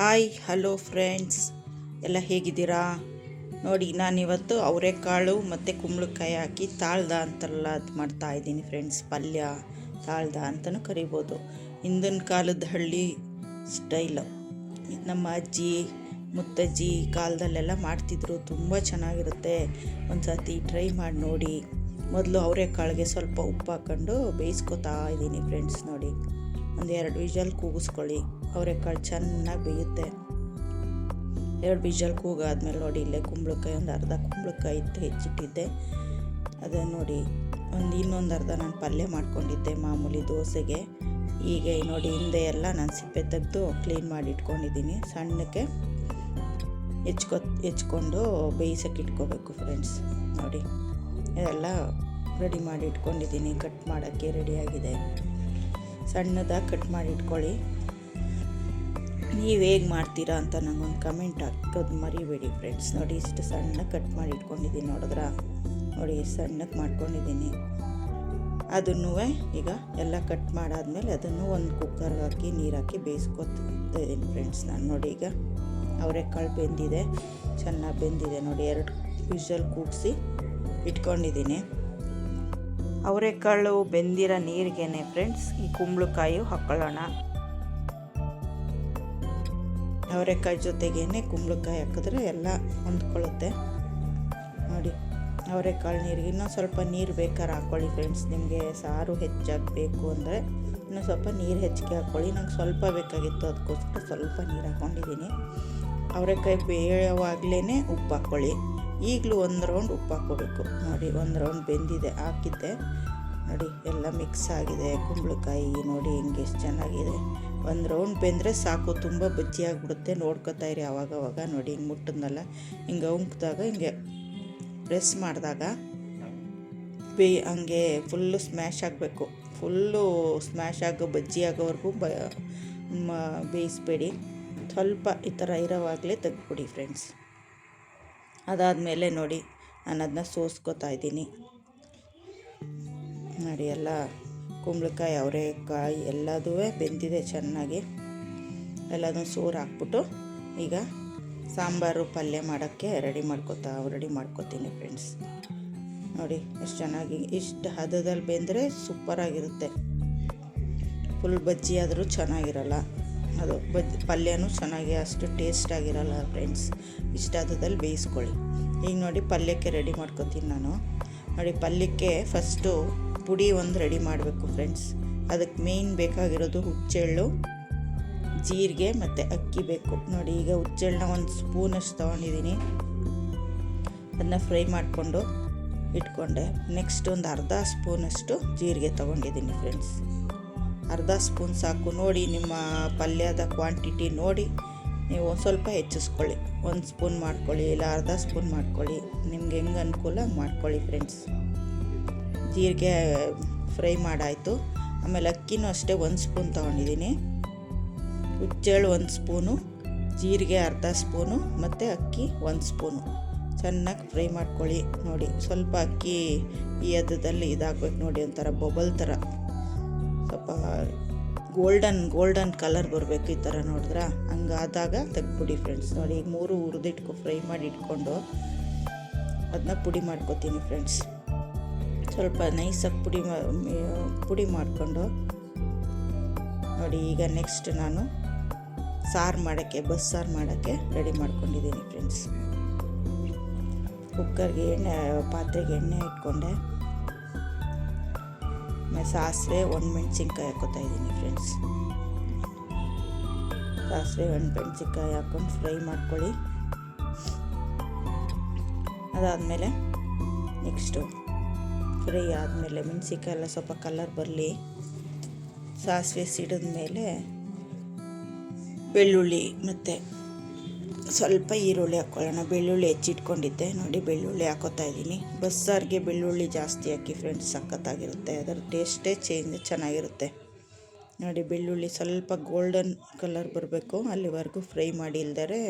Hi hello friends ಎಲ್ಲ ಹೇಗಿದ್ದೀರಾ? ನೋಡಿ, ನಾನಿವತ್ತು ಅವರೆಕಾಳು ಮತ್ತು ಕುಂಬಳಕಾಯಿ ಹಾಕಿ ತಾಳ್ದ ಅಂತೆಲ್ಲ ಅದು ಮಾಡ್ತಾ ಇದ್ದೀನಿ ಫ್ರೆಂಡ್ಸ್ ಪಲ್ಯ, ತಾಳ್ದ ಅಂತಲೂ ಕರಿಬೋದು. ಹಿಂದಿನ ಕಾಲದ ಹಳ್ಳಿ ಸ್ಟೈಲು ನಮ್ಮ ಅಜ್ಜಿ, ಮುತ್ತಜ್ಜಿ ಕಾಲದಲ್ಲೆಲ್ಲ ಮಾಡ್ತಿದ್ರು. ತುಂಬ ಚೆನ್ನಾಗಿರುತ್ತೆ. ಒಂದು ಸತಿ ಟ್ರೈ ಮಾಡಿ ನೋಡಿ. ಮೊದಲು ಅವರೆಕಾಳಿಗೆ ಸ್ವಲ್ಪ ಉಪ್ಪು ಹಾಕ್ಕೊಂಡು ಬೇಯಿಸ್ಕೊತಾ ಇದ್ದೀನಿ ಫ್ರೆಂಡ್ಸ್ ನೋಡಿ. ಒಂದು ಎರಡು ವಿಜಲ್ ಕೂಗಿಸ್ಕೊಳ್ಳಿ. ಅವರೆಕಾಳು ಚೆನ್ನಾಗಿ ಬೇಯುತ್ತೆ. ಎರಡು ಬೀಜಲ್ ಕೂಗಾದ್ಮೇಲೆ ನೋಡಿ, ಇಲ್ಲೇ ಕುಂಬಳಕಾಯಿ, ಒಂದು ಅರ್ಧ ಕುಂಬಳಕಾಯಿ ಇತ್ತು ಹೆಚ್ಚಿಟ್ಟಿದ್ದೆ. ಅದನ್ನು ನೋಡಿ, ಒಂದು ಇನ್ನೊಂದು ಅರ್ಧ ನಾನು ಪಲ್ಯ ಮಾಡ್ಕೊಂಡಿದ್ದೆ ಮಾಮೂಲಿ ದೋಸೆಗೆ. ಈಗ ನೋಡಿ, ಹಿಂದೆ ಎಲ್ಲ ನಾನು ಸಿಪ್ಪೆ ತೆಗೆದು ಕ್ಲೀನ್ ಮಾಡಿ ಇಟ್ಕೊಂಡಿದ್ದೀನಿ ಸಣ್ಣಕ್ಕೆ ಹೆಚ್ಕೊ ಹೆಚ್ಕೊಂಡು ಬೇಯಿಸೋಕೆ ಇಟ್ಕೋಬೇಕು ಫ್ರೆಂಡ್ಸ್ ನೋಡಿ, ಇದೆಲ್ಲ ರೆಡಿ ಮಾಡಿ ಇಟ್ಕೊಂಡಿದ್ದೀನಿ ಕಟ್ ಮಾಡೋಕ್ಕೆ ರೆಡಿಯಾಗಿದೆ ಸಣ್ಣದಾಗಿ ಕಟ್ ಮಾಡಿ ಇಟ್ಕೊಳ್ಳಿ. ನೀವು ಹೇಗೆ ಮಾಡ್ತೀರಾ ಅಂತ ನನಗೊಂದು ಕಮೆಂಟ್ ಹಾಕೋದು ಮರಿಬೇಡಿ ಫ್ರೆಂಡ್ಸ್ ನೋಡಿ ಇಷ್ಟು ಸಣ್ಣ ಕಟ್ ಮಾಡಿ ಇಟ್ಕೊಂಡಿದ್ದೀನಿ ನೋಡಿದ್ರ? ನೋಡಿ ಸಣ್ಣಕ್ಕೆ ಮಾಡ್ಕೊಂಡಿದ್ದೀನಿ ಅದನ್ನು ಈಗ ಎಲ್ಲ ಕಟ್ ಮಾಡಾದ್ಮೇಲೆ ಅದನ್ನು ಒಂದು ಕುಕ್ಕರ್ಗೆ ಹಾಕಿ, ನೀರು ಹಾಕಿ ಬೇಯಿಸ್ಕೊತಾ ಇದ್ದೀನಿ ಫ್ರೆಂಡ್ಸ್ ನಾನು. ನೋಡಿ ಈಗ ಅವರೆಕಾಳು ಬೆಂದಿದೆ, ಚೆನ್ನಾಗಿ ಬೆಂದಿದೆ. ನೋಡಿ ಎರಡು ವಿಷಲ್ ಕೂಗಿಸಿ ಇಟ್ಕೊಂಡಿದ್ದೀನಿ ಅವರೆಕಾಳು ಬೆಂದಿರೋ ನೀರಿಗೆನೆ ಫ್ರೆಂಡ್ಸ್ ಈ ಕುಂಬಳಕಾಯಿ ಹಾಕ್ಕೊಳ್ಳೋಣ ಅವರೆಕಾಯಿ ಜೊತೆಗೇನೆ ಕುಂಬಳಕಾಯಿ ಹಾಕಿದ್ರೆ ಎಲ್ಲ ಹೊಂದ್ಕೊಳ್ಳುತ್ತೆ. ನೋಡಿ, ಅವರೆಕಾಳು ನೀರಿಗೆ ಇನ್ನೊಂದು ಸ್ವಲ್ಪ ನೀರು ಬೇಕಾದ್ರೆ ಹಾಕ್ಕೊಳ್ಳಿ ಫ್ರೆಂಡ್ಸ್ ನಿಮಗೆ ಸಾರು ಹೆಚ್ಚಾಗಬೇಕು ಅಂದರೆ ಇನ್ನೂ ಸ್ವಲ್ಪ ನೀರು ಹೆಚ್ಚಿಗೆ ಹಾಕ್ಕೊಳ್ಳಿ ನಂಗೆ ಸ್ವಲ್ಪ ಬೇಕಾಗಿತ್ತು, ಅದಕ್ಕೋಸ್ಕರ ಸ್ವಲ್ಪ ನೀರು ಹಾಕ್ಕೊಂಡಿದ್ದೀನಿ ಅವರೆಕಾಯಿ ಬೇಯವಾಗಲೇ ಉಪ್ಪು ಹಾಕ್ಕೊಳ್ಳಿ ಈಗಲೂ ಒಂದು ರೌಂಡ್ ಉಪ್ಪು ಹಾಕ್ಕೋಬೇಕು. ನೋಡಿ, ಒಂದು ರೌಂಡ್ ಬೆಂದಿದೆ, ಹಾಕಿದ್ದೆ. ನೋಡಿ, ಎಲ್ಲ ಮಿಕ್ಸ್ ಆಗಿದೆ. ಕುಂಬಳಕಾಯಿ ನೋಡಿ, ಹೆಂಗೆ ಎಷ್ಟು ಚೆನ್ನಾಗಿದೆ. ಒಂದು ರೌಂಡ್ ಬೆಂದರೆ ಸಾಕು, ತುಂಬ ಬಜ್ಜಿ ಆಗಿಬಿಡುತ್ತೆ ನೋಡ್ಕೋತಾ ಇರಿ ಅವಾಗವಾಗ. ನೋಡಿ, ಹಿಂಗೆ ಮುಟ್ಟಿದ್ನಲ್ಲ ಹಿಂಗೆ ಉಂಕ್ದಾಗ ಹಿಂಗೆ ಪ್ರೆಸ್ ಮಾಡಿದಾಗ ಬೇ, ಹಂಗೆ ಫುಲ್ಲು ಸ್ಮ್ಯಾಶ್ ಆಗಬೇಕು. ಫುಲ್ಲು ಸ್ಮ್ಯಾಶ್ ಆಗೋ ಬಜ್ಜಿ ಆಗೋವರೆಗೂ ಬ ಬೇಯಿಸ್ಬೇಡಿ. ಸ್ವಲ್ಪ ಈ ಥರ ಇರೋವಾಗಲೇ ತೆಗ್ದುಬಿಡಿ ಫ್ರೆಂಡ್ಸ್ ಅದಾದಮೇಲೆ ನೋಡಿ, ನಾನು ಅದನ್ನ ಸೋಸ್ಕೋತಾ ಇದ್ದೀನಿ. ನೋಡಿ, ಎಲ್ಲ ಕುಂಬಳಕಾಯಿ, ಅವರೆಕಾಯಿ ಎಲ್ಲದೂ ಬೆಂದಿದೆ ಚೆನ್ನಾಗಿ. ಎಲ್ಲದೂ ಸೋರು ಹಾಕ್ಬಿಟ್ಟು ಈಗ ಸಾಂಬಾರು ಪಲ್ಯ ಮಾಡೋಕ್ಕೆ ರೆಡಿ ಮಾಡ್ಕೋತಾ, ರೆಡಿ ಮಾಡ್ಕೊತೀನಿ ಫ್ರೆಂಡ್ಸ್. ನೋಡಿ, ಎಷ್ಟು ಚೆನ್ನಾಗಿ, ಇಷ್ಟು ಹದದಲ್ಲಿ ಬೆಂದರೆ ಸೂಪರಾಗಿರುತ್ತೆ. ಫುಲ್ ಬಜ್ಜಿ ಆದರೂ ಚೆನ್ನಾಗಿರಲ್ಲ. ಅದು ಬಜ್ ಪಲ್ಯನೂ ಚೆನ್ನಾಗಿ, ಅಷ್ಟು ಟೇಸ್ಟ್ ಆಗಿರಲ್ಲ ಫ್ರೆಂಡ್ಸ್. ಇಷ್ಟು ಹದದಲ್ಲಿ ಬೇಯಿಸ್ಕೊಳ್ಳಿ. ಈಗ ನೋಡಿ, ಪಲ್ಯಕ್ಕೆ ರೆಡಿ ಮಾಡ್ಕೊತೀನಿ ನಾನು. ನೋಡಿ, ಪಲ್ಯಕ್ಕೆ ಫಸ್ಟು ಪುಡಿ ಒಂದು ರೆಡಿ ಮಾಡಬೇಕು ಫ್ರೆಂಡ್ಸ್ ಅದಕ್ಕೆ ಮೇಯ್ನ್ ಬೇಕಾಗಿರೋದು ಹುಚ್ಚೆಳ್ಳು, ಜೀರಿಗೆ ಮತ್ತು ಅಕ್ಕಿ ಬೇಕು. ನೋಡಿ, ಈಗ ಹುಚ್ಚೆಳ್ಳನ್ನ ಒಂದು ಸ್ಪೂನಷ್ಟು ತೊಗೊಂಡಿದ್ದೀನಿ ಅದನ್ನ ಫ್ರೈ ಮಾಡಿಕೊಂಡು ಇಟ್ಕೊಂಡೆ. ನೆಕ್ಸ್ಟ್ ಒಂದು ಅರ್ಧ ಸ್ಪೂನಷ್ಟು ಜೀರಿಗೆ ತೊಗೊಂಡಿದ್ದೀನಿ ಫ್ರೆಂಡ್ಸ್ ಅರ್ಧ ಸ್ಪೂನ್ ಸಾಕು. ನೋಡಿ, ನಿಮ್ಮ ಪಲ್ಯದ ಕ್ವಾಂಟಿಟಿ ನೋಡಿ. ನೀವು ಒಂದು ಸ್ವಲ್ಪ ಹೆಚ್ಚಿಸ್ಕೊಳ್ಳಿ. ಒಂದು ಸ್ಪೂನ್ ಮಾಡ್ಕೊಳ್ಳಿ ಇಲ್ಲ, ಅರ್ಧ ಸ್ಪೂನ್ ಮಾಡ್ಕೊಳ್ಳಿ. ನಿಮ್ಗೆ ಹೆಂಗೆ ಅನುಕೂಲ ಮಾಡ್ಕೊಳ್ಳಿ ಫ್ರೆಂಡ್ಸ್ ಜೀರಿಗೆ ಫ್ರೈ ಮಾಡಾಯಿತು. ಆಮೇಲೆ ಅಕ್ಕಿನೂ ಅಷ್ಟೇ ಒಂದು ಸ್ಪೂನ್ ತೊಗೊಂಡಿದ್ದೀನಿ ಹುಚ್ಚೆಳ್ಳು ಒಂದು ಸ್ಪೂನು, ಜೀರಿಗೆ ಅರ್ಧ ಸ್ಪೂನು, ಮತ್ತು ಅಕ್ಕಿ ಒಂದು ಸ್ಪೂನು. ಚೆನ್ನಾಗಿ ಫ್ರೈ ಮಾಡ್ಕೊಳ್ಳಿ ನೋಡಿ. ಸ್ವಲ್ಪ ಅಕ್ಕಿ ಈ ಹದದಲ್ಲಿ ಇದಾಗಬೇಕು ನೋಡಿ, ಒಂಥರ ಬೊಬಲ್ ಥರ. ಸ್ವಲ್ಪ ಗೋಲ್ಡನ್ ಗೋಲ್ಡನ್ ಕಲರ್ ಬರಬೇಕು ಈ ಥರ ನೋಡಿದ್ರೆ? ಹಂಗಾದಾಗ ತೆಗ್ಬಿಡಿ ಫ್ರೆಂಡ್ಸ್. ನೋಡಿ ಮೂರು ಹುರಿದಿಟ್ಕೊ ಫ್ರೈ ಮಾಡಿ ಇಟ್ಕೊಂಡು, ಅದನ್ನ ಪುಡಿ ಮಾಡ್ಕೊತೀನಿ ಫ್ರೆಂಡ್ಸ್. ಸ್ವಲ್ಪ ನೈಸಾಗಿ ಪುಡಿ ಪುಡಿ ಮಾಡಿಕೊಂಡು ನೋಡಿ ಈಗ ನೆಕ್ಸ್ಟ್ ನಾನು ಸಾರು ಮಾಡೋಕ್ಕೆ ಬಸ್ಸಾರು ಮಾಡೋಕ್ಕೆ ರೆಡಿ ಮಾಡ್ಕೊಂಡಿದ್ದೀನಿ ಫ್ರೆಂಡ್ಸ್ ಕುಕ್ಕರ್ಗೆ ಎಣ್ಣೆ, ಪಾತ್ರೆಗೆ ಎಣ್ಣೆ ಇಟ್ಕೊಂಡೆ. ಸಾಸಿವೆ ಒಂದು ಮೆಣಸಿನ್ಕಾಯಿ ಹಾಕೋತಾ ಇದ್ದೀನಿ ಫ್ರೆಂಡ್ಸ್ ಸಾಸಿವೆ ಒಂದು ಮೆಣಸಿನ್ಕಾಯಿ ಹಾಕ್ಕೊಂಡು ಫ್ರೈ ಮಾಡ್ಕೊಳ್ಳಿ. ಅದಾದಮೇಲೆ ನೆಕ್ಸ್ಟು ಫ್ರೈ ಆದಮೇಲೆ ಮೆಣಸಿನ್ಕಾಯಿ ಎಲ್ಲ ಸ್ವಲ್ಪ ಕಲರ್ ಬರಲಿ. ಸಾಸಿವೆ ಸಿಡಿದ ಮೇಲೆ ಬೆಳ್ಳುಳ್ಳಿ ಮತ್ತು ಸ್ವಲ್ಪ ಈರುಳ್ಳಿ ಹಾಕ್ಕೊಳ್ಳೋಣ ಬೆಳ್ಳುಳ್ಳಿ ಹೆಚ್ಚಿಟ್ಕೊಂಡಿದ್ದೆ. ನೋಡಿ ಬೆಳ್ಳುಳ್ಳಿ ಹಾಕೋತಾ ಇದ್ದೀನಿ. ಬಸ್ಸಾರಿಗೆ ಬೆಳ್ಳುಳ್ಳಿ ಜಾಸ್ತಿ ಹಾಕಿ ಫ್ರೆಂಡ್ಸ್ ಸಖತ್ತಾಗಿರುತ್ತೆ. ಅದರ ಟೇಸ್ಟೇ ಚೇಂಜ್ ಚೆನ್ನಾಗಿರುತ್ತೆ. ನೋಡಿ ಬೆಳ್ಳುಳ್ಳಿ ಸ್ವಲ್ಪ ಗೋಲ್ಡನ್ ಕಲರ್ ಬರಬೇಕು. ಅಲ್ಲಿವರೆಗೂ ಫ್ರೈ ಮಾಡಿ ಇಲ್ದರೆ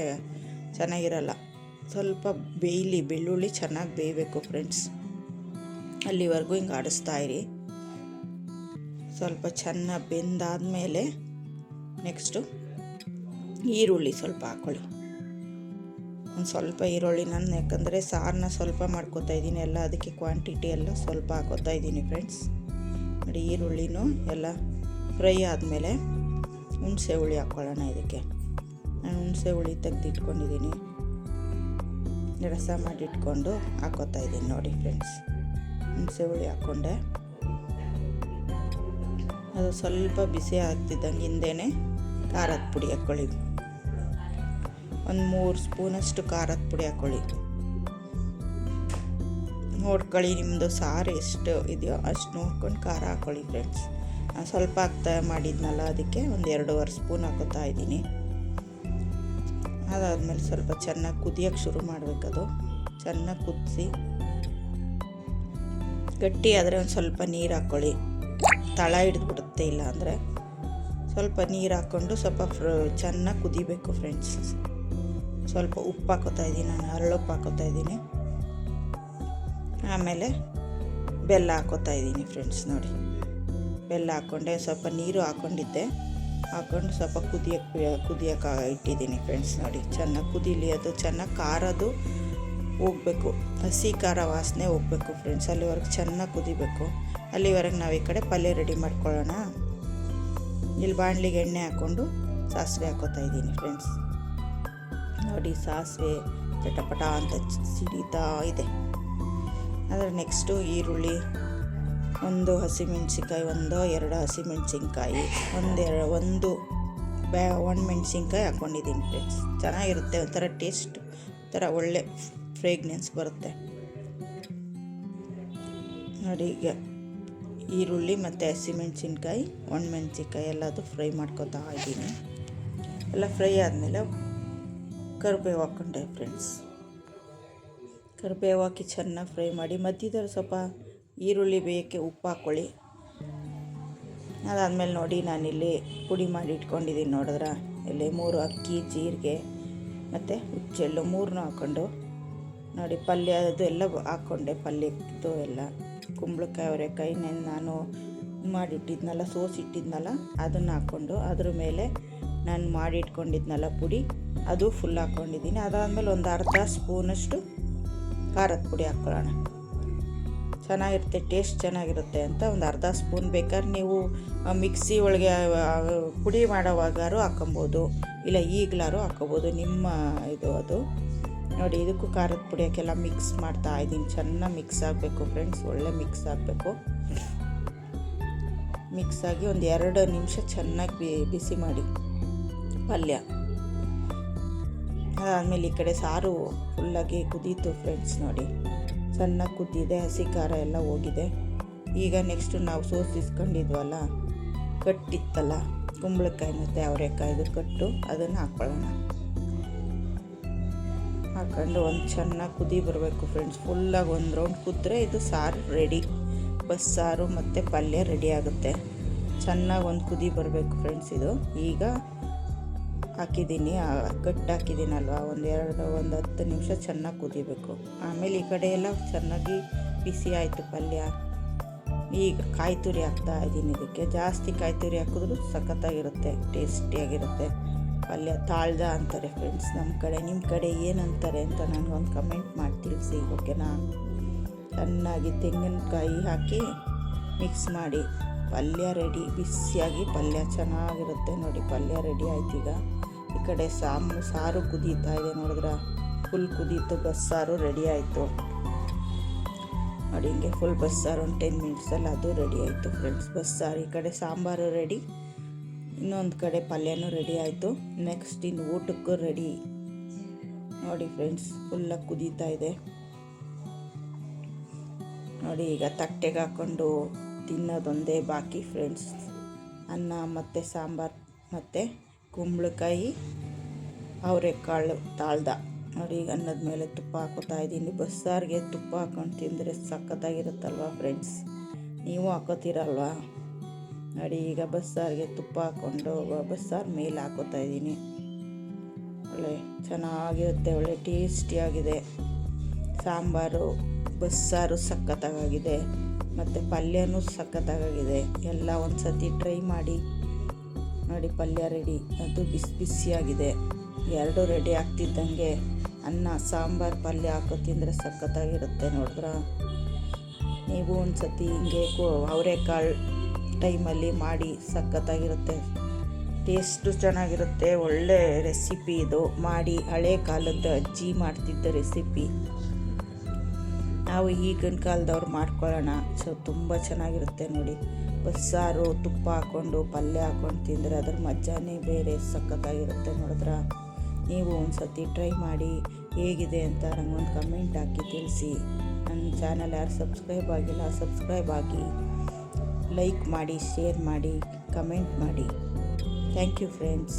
ಚೆನ್ನಾಗಿರಲ್ಲ. ಸ್ವಲ್ಪ ಬೇಯಲಿ, ಬೆಳ್ಳುಳ್ಳಿ ಚೆನ್ನಾಗಿ ಬೇಯಬೇಕು ಫ್ರೆಂಡ್ಸ್ ಅಲ್ಲಿವರೆಗೂ ಹಿಂಗೆ ಆಡಿಸ್ತಾ ಇರಿ. ಸ್ವಲ್ಪ ಚೆನ್ನಾಗಿ ಬೆಂದಾದಮೇಲೆ ನೆಕ್ಸ್ಟು ಈರುಳ್ಳಿ ಸ್ವಲ್ಪ ಹಾಕ್ಕೊಳ್ಳಿ. ಒಂದು ಸ್ವಲ್ಪ ಈರುಳ್ಳಿ ನಾನು ಯಾಕಂದರೆ ಸಾರನ್ನ ಸ್ವಲ್ಪ ಮಾಡ್ಕೋತಾ ಇದ್ದೀನಿ. ಎಲ್ಲ ಅದಕ್ಕೆ ಕ್ವಾಂಟಿಟಿ ಎಲ್ಲ ಸ್ವಲ್ಪ ಹಾಕೋತಾ ಇದ್ದೀನಿ ಫ್ರೆಂಡ್ಸ್ ನೋಡಿ ಈರುಳ್ಳಿನೂ ಎಲ್ಲ ಫ್ರೈ ಆದಮೇಲೆ ಹುಣಸೆ ಹುಳಿ ಹಾಕ್ಕೊಳ್ಳೋಣ ಇದಕ್ಕೆ. ನಾನು ಹುಣಸೆ ಹುಳಿ ತೆಗೆದಿಟ್ಕೊಂಡಿದ್ದೀನಿ. ರಸ ಮಾಡಿಟ್ಕೊಂಡು ಹಾಕೋತಾ ಇದ್ದೀನಿ ನೋಡಿ ಫ್ರೆಂಡ್ಸ್ ಹುಣಸೆ ಹುಳಿ ಹಾಕ್ಕೊಂಡೆ ಅದು ಸ್ವಲ್ಪ ಬಿಸಿ ಆಗ್ತಿದ್ದಂಗೆ ಹಿಂದೆನೇ ಖಾರದ ಪುಡಿ ಹಾಕ್ಕೊಳ್ಳಿ ಒಂದು ಮೂರು ಸ್ಪೂನಷ್ಟು ಖಾರದ ಪುಡಿ ಹಾಕ್ಕೊಳ್ಳಿ ನೋಡ್ಕೊಳ್ಳಿ ನಿಮ್ಮದು ಸಾರು ಎಷ್ಟು ಇದೆಯೋ ಅಷ್ಟು ನೋಡ್ಕೊಂಡು ಖಾರ ಹಾಕ್ಕೊಳ್ಳಿ ಫ್ರೆಂಡ್ಸ್ ನಾನು ಸ್ವಲ್ಪ ಹಾಕ್ತಾ ಮಾಡಿದ್ನಲ್ಲ ಅದಕ್ಕೆ ಒಂದು ಎರಡೂವರೆ ಸ್ಪೂನ್ ಹಾಕೋತಾ ಇದ್ದೀನಿ. ಅದಾದಮೇಲೆ ಸ್ವಲ್ಪ ಚೆನ್ನಾಗಿ ಕುದಿಯೋಕ್ಕೆ ಶುರು ಮಾಡಬೇಕದು. ಚೆನ್ನಾಗಿ ಕುದಿಸಿ ಗಟ್ಟಿ ಆದರೆ ಒಂದು ಸ್ವಲ್ಪ ನೀರು ಹಾಕ್ಕೊಳ್ಳಿ ತಳ ಹಿಡಿದ್ಬಿಡುತ್ತೆ ಇಲ್ಲ ಅಂದರೆ ಸ್ವಲ್ಪ ನೀರು ಹಾಕ್ಕೊಂಡು ಸ್ವಲ್ಪ ಫ್ರ, ಚೆನ್ನಾಗಿ ಕುದಿಬೇಕು ಫ್ರೆಂಡ್ಸ್ ಸ್ವಲ್ಪ ಉಪ್ಪು ಹಾಕೋತಾ ಇದ್ದೀನಿ, ನಾನು ಹರಳುಪ್ಪು ಹಾಕೋತಾ ಇದ್ದೀನಿ. ಆಮೇಲೆ ಬೆಲ್ಲ ಹಾಕೋತಾ ಇದ್ದೀನಿ ಫ್ರೆಂಡ್ಸ್ ನೋಡಿ. ಬೆಲ್ಲ ಹಾಕ್ಕೊಂಡೆ ಸ್ವಲ್ಪ ನೀರು ಹಾಕ್ಕೊಂಡಿದ್ದೆ ಹಾಕ್ಕೊಂಡು ಸ್ವಲ್ಪ ಕುದಿಯಕ್ಕೆ ಕುದಿಯೋಕೆ ಇಟ್ಟಿದ್ದೀನಿ ಫ್ರೆಂಡ್ಸ್ ನೋಡಿ. ಚೆನ್ನಾಗಿ ಕುದಿಲಿ, ಅದು ಚೆನ್ನಾಗಿ ಖಾರದು ಹೋಗಬೇಕು. ಹಸಿ ಖಾರ ವಾಸನೆ ಹೋಗಬೇಕು ಫ್ರೆಂಡ್ಸ್ ಅಲ್ಲಿವರೆಗೆ ಚೆನ್ನಾಗಿ ಕುದಿಬೇಕು. ಅಲ್ಲಿವರೆಗೆ ನಾವು ಈ ಕಡೆ ಪಲ್ಯ ರೆಡಿ ಮಾಡ್ಕೊಳ್ಳೋಣ. ಇಲ್ಲಿ ಬಾಣಲಿಗೆ ಎಣ್ಣೆ ಹಾಕ್ಕೊಂಡು ಸಾಸಿವೆ ಹಾಕೋತಾ ಇದ್ದೀನಿ ಫ್ರೆಂಡ್ಸ್ ನೋಡಿ ಸಾಸಿವೆ ಚಟಪಟ ಅಂತ ಸಿಡಿತಾ ಇದೆ. ಅದರ ನೆಕ್ಸ್ಟು ಈರುಳ್ಳಿ, ಒಂದು ಹಸಿಮೆಣ್ಸಿನ್ಕಾಯಿ, ಒಂದು ಎರಡು ಹಸಿಮೆಣ್ಸಿನ್ಕಾಯಿ ಒಂದೆರಡು ಒಂದು ಬ್ಯಾ ಒಣ ಮೆಣಸಿನ್ಕಾಯಿ ಹಾಕ್ಕೊಂಡಿದ್ದೀನಿ ಫ್ರೆಂಡ್ಸ್ ಚೆನ್ನಾಗಿರುತ್ತೆ ಒಂಥರ ಟೇಸ್ಟ್ ಒಂಥರ ಒಳ್ಳೆ ಫ್ರೇಗ್ನೆನ್ಸ್ ಬರುತ್ತೆ. ನೋಡಿ ಈಗ ಈರುಳ್ಳಿ ಮತ್ತು ಹಸಿಮೆಣ್ಸಿನ್ಕಾಯಿ, ಒಣಮೆಣ್ಸಿನ್ಕಾಯಿ ಎಲ್ಲದು ಫ್ರೈ ಮಾಡ್ಕೊತಾ ಇದ್ದೀನಿ. ಎಲ್ಲ ಫ್ರೈ ಆದಮೇಲೆ ಕರಿಬೇವು ಹಾಕೊಂಡೆ ಫ್ರೆಂಡ್ಸ್. ಕರಿಬೇವು ಹಾಕಿ ಚೆನ್ನಾಗಿ ಫ್ರೈ ಮಾಡಿ ಮಧ್ಯದಲ್ಲಿ ಸ್ವಲ್ಪ ಈರುಳ್ಳಿ ಬೇಯಕ್ಕೆ ಉಪ್ಪು ಹಾಕ್ಕೊಳ್ಳಿ. ಅದಾದಮೇಲೆ ನೋಡಿ ನಾನಿಲ್ಲಿ ಪುಡಿ ಮಾಡಿ ಇಟ್ಕೊಂಡಿದ್ದೀನಿ ನೋಡಿದ್ರೆ? ಇಲ್ಲಿ ಮೂರು ಅಕ್ಕಿ, ಜೀರಿಗೆ ಮತ್ತು ಉಚ್ಚೆಳ್ಳು ಮೂರನ್ನೂ ಹಾಕ್ಕೊಂಡು ನೋಡಿ ಪಲ್ಯ ಅದು ಎಲ್ಲ ಹಾಕ್ಕೊಂಡೆ ಪಲ್ಯದ್ದು ಎಲ್ಲ. ಕುಂಬಳಕಾಯಿ, ಅವರೆಕಾಯಿ ನೆನ್ ನಾನು ಮಾಡಿಟ್ಟಿದ್ನಲ್ಲ, ಸೋಸಿಟ್ಟಿದ್ನಲ್ಲ, ಅದನ್ನು ಹಾಕ್ಕೊಂಡು ಅದ್ರ ಮೇಲೆ ನಾನು ಮಾಡಿಟ್ಕೊಂಡಿದ್ನಲ್ಲ ಪುಡಿ, ಅದು ಫುಲ್ ಹಾಕ್ಕೊಂಡಿದ್ದೀನಿ ಅದಾದಮೇಲೆ ಒಂದು ಅರ್ಧ ಸ್ಪೂನಷ್ಟು ಖಾರದ ಪುಡಿ ಹಾಕ್ಕೊಳ್ಳೋಣ ಚೆನ್ನಾಗಿರುತ್ತೆ ಟೇಸ್ಟ್ ಚೆನ್ನಾಗಿರುತ್ತೆ ಅಂತ ಒಂದು ಅರ್ಧ ಸ್ಪೂನ್ ಬೇಕಾದ್ರೆ ನೀವು ಮಿಕ್ಸಿ ಒಳಗೆ ಪುಡಿ ಮಾಡೋವಾಗಾರು ಹಾಕೊಬೋದು, ಇಲ್ಲ ಈಗಲಾರು ಹಾಕೋಬೋದು, ನಿಮ್ಮ ಇದು ಅದು. ನೋಡಿ, ಇದಕ್ಕೂ ಖಾರದ ಪುಡಿಯೋಕ್ಕೆಲ್ಲ ಮಿಕ್ಸ್ ಮಾಡ್ತಾ ಇದ್ದೀನಿ. ಚೆನ್ನಾಗಿ ಮಿಕ್ಸ್ ಆಗಬೇಕು ಫ್ರೆಂಡ್ಸ್ ಒಳ್ಳೆ ಮಿಕ್ಸ್ ಆಗಬೇಕು. ಮಿಕ್ಸ್ ಆಗಿ ಒಂದು ಎರಡು ನಿಮಿಷ ಚೆನ್ನಾಗಿ ಬಿಸಿ ಮಾಡಿ. ಪಲ್ಯ. ಆಮೇಲೆ ಈ ಕಡೆ ಸಾರು ಫುಲ್ಲಾಗಿ ಕುದೀತು ಫ್ರೆಂಡ್ಸ್ ನೋಡಿ. ಚೆನ್ನಾಗಿ ಕುದ್ದಿದೆ, ಹಸಿ ಖಾರ ಎಲ್ಲ ಹೋಗಿದೆ. ಈಗ ನೆಕ್ಸ್ಟು ನಾವು ಸೋಸಿಸ್ಕೊಂಡಿದ್ವಲ್ಲ ಕಟ್ಟಿತ್ತಲ್ಲ, ಕುಂಬಳಕಾಯಿ ಮತ್ತು ಅವರೆಕಾಯಿದು ಕಟ್ಟು, ಅದನ್ನು ಹಾಕ್ಕೊಳ್ಳೋಣ. ಹಾಕೊಂಡು ಒಂದು ಚೆನ್ನಾಗಿ ಕುದಿ ಬರಬೇಕು ಫ್ರೆಂಡ್ಸ್ ಫುಲ್ಲಾಗಿ ಒಂದು ರೌಂಡ್ ಕುದ್ರೆ ಇದು ಸಾರು ರೆಡಿ ಬಸ್ಸಾರು ಮತ್ತು ಪಲ್ಯ ರೆಡಿ ಆಗುತ್ತೆ. ಚೆನ್ನಾಗಿ ಒಂದು ಕುದಿ ಬರಬೇಕು ಫ್ರೆಂಡ್ಸ್ ಇದು. ಈಗ ಹಾಕಿದ್ದೀನಿ. ಕಟ್ಟು ಹಾಕಿದ್ದೀನಲ್ವ? ಒಂದು ಎರಡು, ಒಂದು ಹತ್ತು ನಿಮಿಷ ಚೆನ್ನಾಗಿ ಕುದಿಬೇಕು. ಆಮೇಲೆ ಈ ಕಡೆ ಎಲ್ಲ ಚೆನ್ನಾಗಿ ಬಿಸಿ ಆಯಿತು ಪಲ್ಯ. ಈಗ ಕಾಯಿ ತುರಿ ಹಾಕ್ತಾ ಇದ್ದೀನಿ ಇದಕ್ಕೆ. ಜಾಸ್ತಿ ಕಾಯಿ ತುರಿ ಹಾಕಿದ್ರು ಸಖತ್ತಾಗಿರುತ್ತೆ, ಟೇಸ್ಟಿಯಾಗಿರುತ್ತೆ. ಪಲ್ಯ ತಾಳ್ದ ಅಂತಾರೆ ಫ್ರೆಂಡ್ಸ್ ನಮ್ಮ ಕಡೆ ನಿಮ್ಮ ಕಡೆ ಏನಂತಾರೆ ಅಂತ ನನಗೊಂದು ಕಮೆಂಟ್ ಮಾಡಿ ತಿಳಿಸಿ ಓಕೆನಾ ಚೆನ್ನಾಗಿ ತೆಂಗಿನಕಾಯಿ ಹಾಕಿ ಮಿಕ್ಸ್ ಮಾಡಿ, ಪಲ್ಯ ರೆಡಿ ಬಿಸಿಯಾಗಿ ಪಲ್ಯ ಚೆನ್ನಾಗಿರುತ್ತೆ ನೋಡಿ, ಪಲ್ಯ ರೆಡಿ ಆಯ್ತು ಈಗ. ಈ ಕಡೆ ಸಾಂಬಾರು ಸಾರು ಕುದೀತಾ ಇದೆ ನೋಡಿದ್ರೆ? ಫುಲ್ ಕುದೀತು ಬಸ್ಸಾರು ರೆಡಿ ಆಯಿತು. ನೋಡಿ, ಹಿಂಗೆ ಫುಲ್ ಬಸ್ಸಾರು ಒಂದು ಟೆನ್ ಮಿನಿಟ್ಸಲ್ಲಿ ಅದು ರೆಡಿ ಆಯಿತು ಫ್ರೆಂಡ್ಸ್ ಬಸ್ಸಾರು ಈ ಕಡೆ ಸಾಂಬಾರು ರೆಡಿ ಇನ್ನೊಂದು ಕಡೆ ಪಲ್ಯನೂ ರೆಡಿ ಆಯಿತು. ನೆಕ್ಸ್ಟ್ ಇನ್ನು ಊಟಕ್ಕೂ ರೆಡಿ ನೋಡಿ ಫ್ರೆಂಡ್ಸ್ ಫುಲ್ಲಾಗಿ ಕುದೀತಾ ಇದೆ. ನೋಡಿ ಈಗ ತಟ್ಟೆಗೆ ಹಾಕ್ಕೊಂಡು ತಿನ್ನೋದೊಂದೇ ಬಾಕಿ ಫ್ರೆಂಡ್ಸ್ ಅನ್ನ ಮತ್ತು ಸಾಂಬಾರು ಮತ್ತು ಕುಂಬಳಕಾಯಿ, ಅವರೆಕಾಳು ತಾಳ್ದ. ನೋಡಿ ಈಗ ಅನ್ನದ ಮೇಲೆ ತುಪ್ಪ ಹಾಕೋತಾ ಇದ್ದೀನಿ. ಬಸ್ಸಾರಿಗೆ ತುಪ್ಪ ಹಾಕೊಂಡು ತಿಂದರೆ ಸಖತ್ತಾಗಿರುತ್ತಲ್ವ ಫ್ರೆಂಡ್ಸ್ ನೀವು ಹಾಕೋತೀರಲ್ವಾ? ನೋಡಿ, ಈಗ ಬಸ್ಸಾರಿಗೆ ತುಪ್ಪ ಹಾಕ್ಕೊಂಡು ಬಸ್ಸಾರು ಮೇಲೆ ಹಾಕೋತಾ ಇದ್ದೀನಿ. ಒಳ್ಳೆ ಚೆನ್ನಾಗಿರುತ್ತೆ, ಒಳ್ಳೆ ಟೇಸ್ಟಿಯಾಗಿದೆ. ಸಾಂಬಾರು ಬಸ್ಸಾರು ಸಖತ್ತಾಗಿದೆ, ಮತ್ತು ಪಲ್ಯನೂ ಸಖತ್ತಾಗಿದೆ. ಎಲ್ಲ ಒಂದು ಸತಿ ಟ್ರೈ ಮಾಡಿ. ನೋಡಿ, ಪಲ್ಯ ರೆಡಿ. ಅದು ಬಿಸಿ ಬಿಸಿಯಾಗಿದೆ. ಎರಡು ರೆಡಿ ಆಗ್ತಿದ್ದಂಗೆ ಅನ್ನ, ಸಾಂಬಾರು, ಪಲ್ಯ ಹಾಕೋ ತಿಂದರೆ ಸಖತ್ತಾಗಿರುತ್ತೆ ನೋಡಿದ್ರ? ನೀವು ಒಂದು ಸತಿ ಹಿಂಗೆ ಅವರೆಕಾಳು ಟೈಮಲ್ಲಿ ಮಾಡಿ ಸಖತ್ತಾಗಿರುತ್ತೆ. ಟೇಸ್ಟು ಚೆನ್ನಾಗಿರುತ್ತೆ. ಒಳ್ಳೆ ರೆಸಿಪಿ ಇದು. ಮಾಡಿ ಹಳೆ ಕಾಲದ ಅಜ್ಜಿ ಮಾಡ್ತಿದ್ದ ರೆಸಿಪಿ. ನಾವು ಈಗಿನ ಕಾಲದವ್ರು ಮಾಡ್ಕೊಳ್ಳೋಣ. ಸೊ, ತುಂಬ ಚೆನ್ನಾಗಿರುತ್ತೆ ನೋಡಿ. ಬಸ್ಸಾರು, ತುಪ್ಪ ಹಾಕ್ಕೊಂಡು, ಪಲ್ಯ ಹಾಕ್ಕೊಂಡು ತಿಂದರೆ ಅದ್ರ ಮಜಾನೇ ಬೇರೆ. ಸಖತ್ತಾಗಿರುತ್ತೆ ನೋಡಿದ್ರ? ನೀವು ಒಂದು ಸತಿ ಟ್ರೈ ಮಾಡಿ ಹೇಗಿದೆ ಅಂತ ನಂಗೊಂದು ಕಮೆಂಟ್ ಹಾಕಿ ತಿಳಿಸಿ. ನನ್ನ ಚಾನಲ್ ಯಾರು ಸಬ್ಸ್ಕ್ರೈಬ್ ಆಗಿಲ್ಲ, ಸಬ್ಸ್ಕ್ರೈಬ್ ಆಗಿ. ಲೈಕ್ ಮಾಡಿ ಶೇರ್ ಮಾಡಿ ಕಮೆಂಟ್ ಮಾಡಿ. Thank you friends